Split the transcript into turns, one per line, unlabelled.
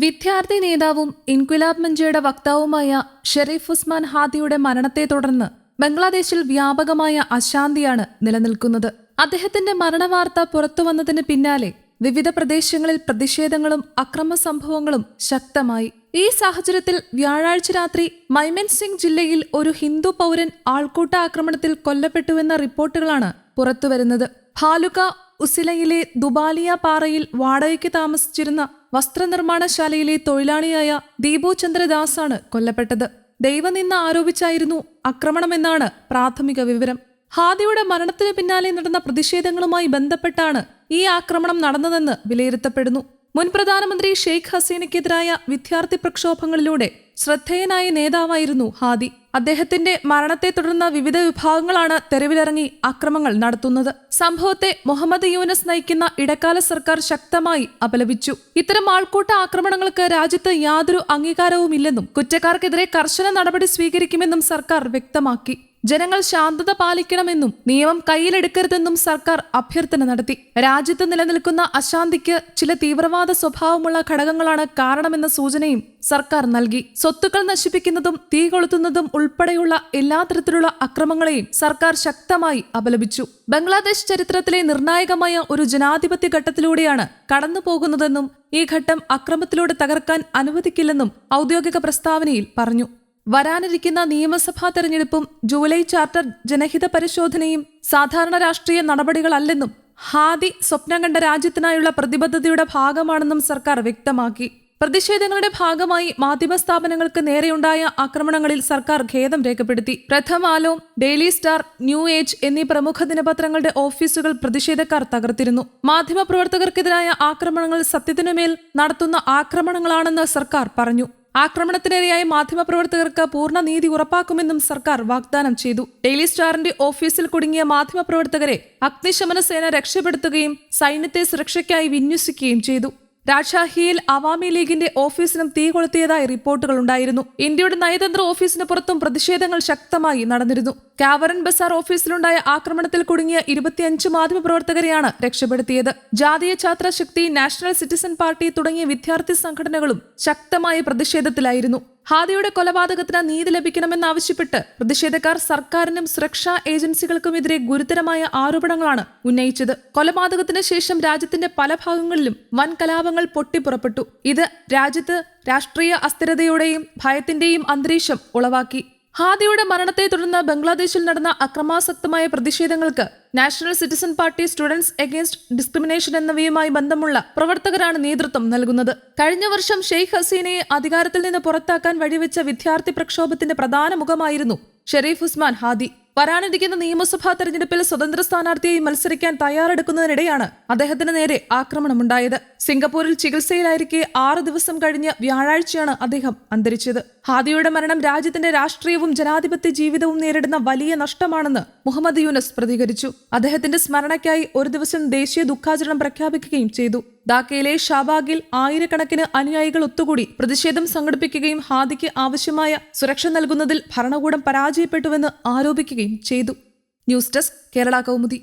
വിദ്യാർത്ഥി നേതാവും ഇൻക്വിലാബ് മഞ്ചയുടെ വക്താവുമായ ഷെരീഫ് ഉസ്മാൻ ഹാദിയുടെ മരണത്തെ തുടർന്ന് ബംഗ്ലാദേശിൽ വ്യാപകമായ അശാന്തിയാണ് നിലനിൽക്കുന്നത് അദ്ദേഹത്തിന്റെ മരണവാർത്ത പുറത്തുവന്നതിന് പിന്നാലെ വിവിധ പ്രദേശങ്ങളിൽ പ്രതിഷേധങ്ങളും അക്രമ സംഭവങ്ങളും ശക്തമായി ഈ സാഹചര്യത്തിൽ വ്യാഴാഴ്ച രാത്രി മൈമൻ സിംഗ് ജില്ലയിൽ ഒരു ഹിന്ദു പൗരൻ ആൾക്കൂട്ട ആക്രമണത്തിൽ കൊല്ലപ്പെട്ടുവെന്ന റിപ്പോർട്ടുകളാണ് പുറത്തുവരുന്നത് ഹാലുക ഉസിലയിലെ ദുബാലിയ പാറയിൽ വാടകയ്ക്ക് താമസിച്ചിരുന്ന വസ്ത്രനിർമ്മാണശാലയിലെ തൊഴിലാളിയായ ദീപു ചന്ദ്രദാസാണ് കൊല്ലപ്പെട്ടത് ദൈവനിന്ന ആരോപിച്ചായിരുന്നു ആക്രമണമെന്നാണ് പ്രാഥമിക വിവരം ഹാദിയുടെ മരണത്തിന് പിന്നാലെ നടന്ന പ്രതിഷേധങ്ങളുമായി ബന്ധപ്പെട്ടാണ് ഈ ആക്രമണം നടന്നതെന്ന് വിലയിരുത്തപ്പെടുന്നു മുൻ പ്രധാനമന്ത്രി ഷെയ്ഖ് ഹസീനയ്ക്കെതിരായ വിദ്യാർത്ഥി പ്രക്ഷോഭങ്ങളിലൂടെ ശ്രദ്ധേയനായ നേതാവായിരുന്നു ഹാദി അദ്ദേഹത്തിന്റെ മരണത്തെ തുടർന്ന് വിവിധ വിഭാഗങ്ങളാണ് തെരുവിലിറങ്ങി അക്രമങ്ങൾ നടത്തുന്നത് സംഭവത്തെ മുഹമ്മദ് യൂനസ് നയിക്കുന്ന ഇടക്കാല സർക്കാർ ശക്തമായി അപലപിച്ചു ഇത്തരം ആൾക്കൂട്ട ആക്രമണങ്ങൾക്ക് രാജ്യത്ത് യാതൊരു അംഗീകാരവുമില്ലെന്നും കുറ്റക്കാർക്കെതിരെ കർശന നടപടി സ്വീകരിക്കുമെന്നും സർക്കാർ വ്യക്തമാക്കി ജനങ്ങൾ ശാന്തത പാലിക്കണമെന്നും നിയമം കയ്യിലെടുക്കരുതെന്നും സർക്കാർ അഭ്യർത്ഥന നടത്തി രാജ്യത്ത് നിലനിൽക്കുന്ന അശാന്തിക്ക് ചില തീവ്രവാദ സ്വഭാവമുള്ള ഘടകങ്ങളാണ് കാരണമെന്ന സൂചനയും സർക്കാർ നൽകി സ്വത്തുക്കൾ നശിപ്പിക്കുന്നതും തീ കൊളുത്തുന്നതും ഉൾപ്പെടെയുള്ള എല്ലാ തരത്തിലുള്ള അക്രമങ്ങളെയും സർക്കാർ ശക്തമായി അപലപിച്ചു ബംഗ്ലാദേശ് ചരിത്രത്തിലെ നിർണായകമായ ഒരു ജനാധിപത്യ ഘട്ടത്തിലൂടെയാണ് കടന്നുപോകുന്നതെന്നും ഈ ഘട്ടം അക്രമത്തിലൂടെ തകർക്കാൻ അനുവദിക്കില്ലെന്നും ഔദ്യോഗിക പ്രസ്താവനയിൽ പറഞ്ഞു വരാനിരിക്കുന്ന നിയമസഭാ തെരഞ്ഞെടുപ്പും ജൂലൈ ചാർട്ടർ ജനഹിത പരിശോധനയും സാധാരണ രാഷ്ട്രീയ നടപടികളല്ലെന്നും ഹാദി സ്വപ്നം കണ്ട രാജ്യത്തിനായുള്ള പ്രതിബദ്ധതയുടെ ഭാഗമാണെന്നും സർക്കാർ വ്യക്തമാക്കി പ്രതിഷേധങ്ങളുടെ ഭാഗമായി മാധ്യമ സ്ഥാപനങ്ങൾക്ക് നേരെയുണ്ടായ ആക്രമണങ്ങളിൽ സർക്കാർ ഖേദം രേഖപ്പെടുത്തി Prothom Daily Star New Age എന്നീ പ്രമുഖ ദിനപത്രങ്ങളുടെ ഓഫീസുകൾ പ്രതിഷേധക്കാർ തകർത്തിരുന്നു മാധ്യമപ്രവർത്തകർക്കെതിരായ ആക്രമണങ്ങൾ സത്യത്തിനുമേൽ നടത്തുന്ന ആക്രമണങ്ങളാണെന്ന് സർക്കാർ പറഞ്ഞു ആക്രമണത്തിനിരയായ മാധ്യമപ്രവർത്തകർക്ക് പൂർണ്ണ നീതി ഉറപ്പാക്കുമെന്നും സർക്കാർ വാഗ്ദാനം ചെയ്തു ഡെയിലി സ്റ്റാറിന്റെ ഓഫീസിൽ കുടുങ്ങിയ മാധ്യമപ്രവർത്തകരെ അഗ്നിശമന സേന രക്ഷപ്പെടുത്തുകയും സൈന്യത്തെ സുരക്ഷയ്ക്കായി വിന്യസിക്കുകയും ചെയ്തു രാജ്ഷാഹിയിൽ അവാമി ലീഗിന്റെ ഓഫീസിനും തീ കൊളുത്തിയതായി റിപ്പോർട്ടുകളുണ്ടായിരുന്നു ഇന്ത്യയുടെ നയതന്ത്ര ഓഫീസിന് പുറത്തും പ്രതിഷേധങ്ങൾ ശക്തമായി നടന്നിരുന്നു കാവറൻ ബസാർ ഓഫീസിലുണ്ടായ ആക്രമണത്തിൽ കുടുങ്ങിയ ഇരുപത്തിയഞ്ച് മാധ്യമപ്രവർത്തകരെയാണ് രക്ഷപ്പെടുത്തിയത് Jatiya Chhatra Shakti National Citizen Party തുടങ്ങിയ വിദ്യാർത്ഥി സംഘടനകളും ശക്തമായ പ്രതിഷേധത്തിലായിരുന്നു ഹാദിയുടെ കൊലപാതകത്തിന് നീതി ലഭിക്കണമെന്നാവശ്യപ്പെട്ട് പ്രതിഷേധക്കാർ സർക്കാരിനും സുരക്ഷാ ഏജൻസികൾക്കുമെതിരെ ഗുരുതരമായ ആരോപണങ്ങളാണ് ഉന്നയിച്ചത് കൊലപാതകത്തിന് ശേഷം രാജ്യത്തിന്റെ പല ഭാഗങ്ങളിലും വൻ കലാപങ്ങൾ പൊട്ടിപ്പുറപ്പെട്ടു ഇത് രാജ്യത്ത് രാഷ്ട്രീയ അസ്ഥിരതയുടെയും ഭയത്തിന്റെയും അന്തരീക്ഷം ഉളവാക്കി ഹാദിയുടെ മരണത്തെ തുടർന്ന് ബംഗ്ലാദേശിൽ നടന്ന അക്രമാസക്തമായ പ്രതിഷേധങ്ങൾക്ക് National Citizen Party Students Against Discrimination എന്നിവയുമായി ബന്ധമുള്ള പ്രവർത്തകരാണ് നേതൃത്വം നൽകുന്നത് കഴിഞ്ഞ വർഷം ഷെയ്ഖ് ഹസീനയെ അധികാരത്തിൽ നിന്ന് പുറത്താക്കാൻ വഴിവെച്ച വിദ്യാർത്ഥി പ്രക്ഷോഭത്തിന്റെ പ്രധാന മുഖമായിരുന്നു ഷെരീഫ് ഉസ്മാൻ ഹാദി വരാനിരിക്കുന്ന നിയമസഭാ തെരഞ്ഞെടുപ്പിൽ സ്വതന്ത്ര സ്ഥാനാർത്ഥിയായി മത്സരിക്കാൻ തയ്യാറെടുക്കുന്നതിനിടെയാണ് അദ്ദേഹത്തിന് നേരെ ആക്രമണമുണ്ടായത് സിംഗപ്പൂരിൽ ചികിത്സയിലായിരിക്കെ ആറ് ദിവസം കഴിഞ്ഞ് വ്യാഴാഴ്ചയാണ് അദ്ദേഹം അന്തരിച്ചത് ഹാദിയുടെ മരണം രാജ്യത്തിന്റെ രാഷ്ട്രീയവും ജനാധിപത്യ ജീവിതവും നേരിടുന്ന വലിയ നഷ്ടമാണെന്ന് മുഹമ്മദ് യൂനസ് പ്രതികരിച്ചു അദ്ദേഹത്തിന്റെ സ്മരണയ്ക്കായി ഒരു ദിവസം ദേശീയ ദുഃഖാചരണം പ്രഖ്യാപിക്കുകയും ചെയ്തു ധാക്കയിലെ ഷാബാഗിൽ ആയിരക്കണക്കിന് അനുയായികൾ ഒത്തുകൂടി പ്രതിഷേധം സംഘടിപ്പിക്കുകയും ഹാദിക്ക് ആവശ്യമായ സുരക്ഷ നൽകുന്നതിൽ ഭരണകൂടം പരാജയപ്പെട്ടുവെന്ന് ആരോപിക്കുകയും ചെയ്തു ന്യൂസ് ഡെസ്ക് കേരള കൗമുദി